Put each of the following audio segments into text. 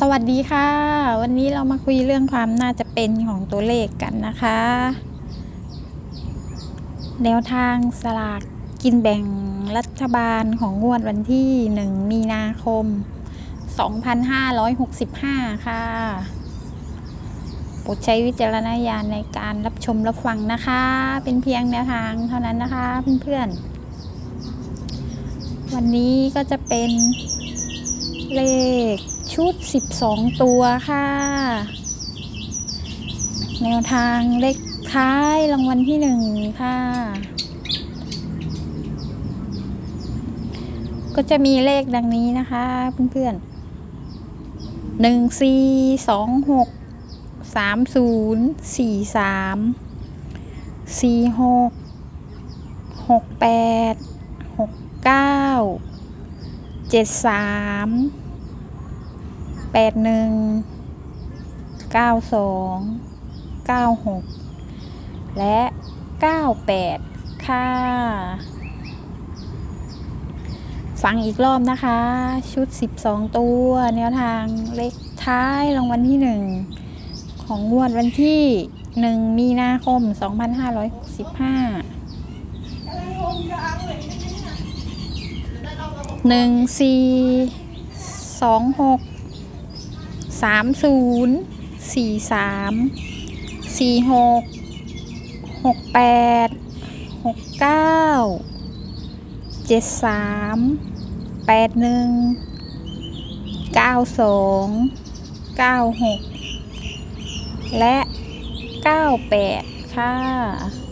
สวัสดีค่ะ วันนี้เรามาคุยเรื่องความน่าจะเป็นของตัวเลขกันนะคะ แนวทางสลากกินแบ่งรัฐบาลของงวดวันที่ 1 มีนาคม 2565 ค่ะโปรดใช้วิจารณญาณในการรับชมรับฟังนะคะ เป็นเพียงแนวทางเท่านั้นนะคะเพื่อนๆ วันนี้ก็จะเป็น เลขชุด 12 ตัวค่ะ แนวทางเลขท้ายรางวัลที่หนึ่งค่ะ ก็จะมีเลขดังนี้นะคะเพื่อนๆหนึ่งสี่สองหกสามศูนย์สี่สามสี่หกหกแปดหกเก้า เจ็ดสามแปดหนึ่งเก้าสองเก้าหกและเก้าแปดค่ะ ฟังอีกรอบนะคะ ชุด12ตัวแนวทางเลขท้ายรางวัลที่1ของงวดวันที่1มีนาคม2565ห หนึ่งสี่สองหกสามศูนย์สี่สามสี่หกหกแปดหกเก้าเจ็ดสามแปดหนึ่งเก้าสองเก้าหกและเก้าแปดค่ะ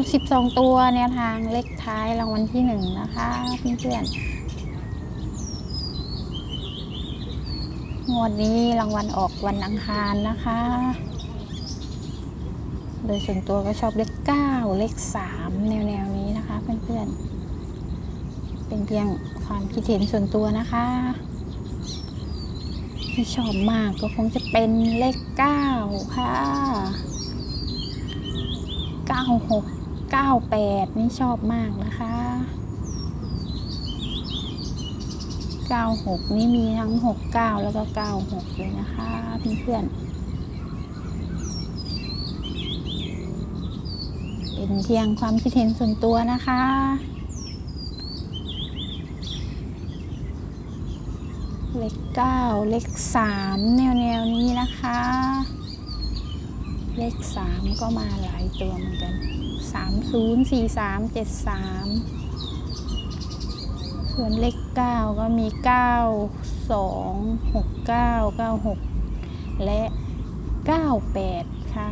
ด 12 ตัวแนวทางเลขท้ายรางวัลที่ 1 นะคะเพื่อนๆงวดนี้รางวัลออกวันอังคารนะคะ โดยส่วนตัวก็ชอบเลข 9 เลข 3 แนวๆนี้นะคะเพื่อนๆ เป็นเพียงความคิดเห็นส่วนตัวนะคะ ที่ชอบมากก็คงจะเป็นเลข 9 ค่ะ96 98 นี่ชอบมากนะคะ 96 นี่มีทั้ง 69 แล้วก็ 96 เลยนะคะเพื่อนๆเป็นเพียงความคิดเห็นส่วนตัวนะคะเลข9เลข3แนวแนวนี้นะคะ เลข3ก็มาหลายตัวเหมือนกันสามศูนย์สี่สามเจ็ดสามส่วนเลขเก้าก็มีเก้าสองหกเก้าเก้าหกและเก้าแปดค่ะ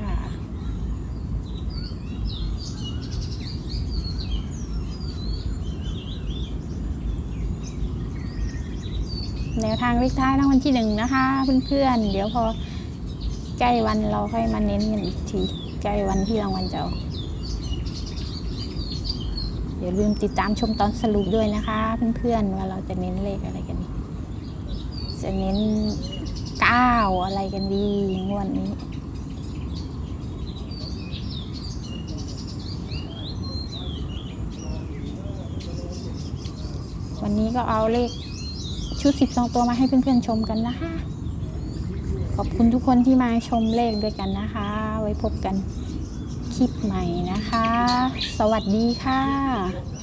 แนวทางเลขท้ายรางวัลที่หนึ่งนะคะเพื่อนๆเดี๋ยวพอ ใกล้วันเราค่อยมาเน้นกันอีกที ใกล้วันที่รางวัลจะออกอย่าลืมติดตามชมตอนสรุปด้วยนะคะ เพื่อนๆว่าเราจะเน้นเลขอะไรกันดีจะเน้นเก้าอะไรกันดีงวดนี้วันนี้ก็เอาเลขชุด 12 ตัวมาให้เพื่อนๆชมกันนะคะ ขอบคุณทุกคนที่มาชมเลขด้วยกันนะคะ ไว้พบกันคลิปใหม่นะคะ สวัสดีค่ะ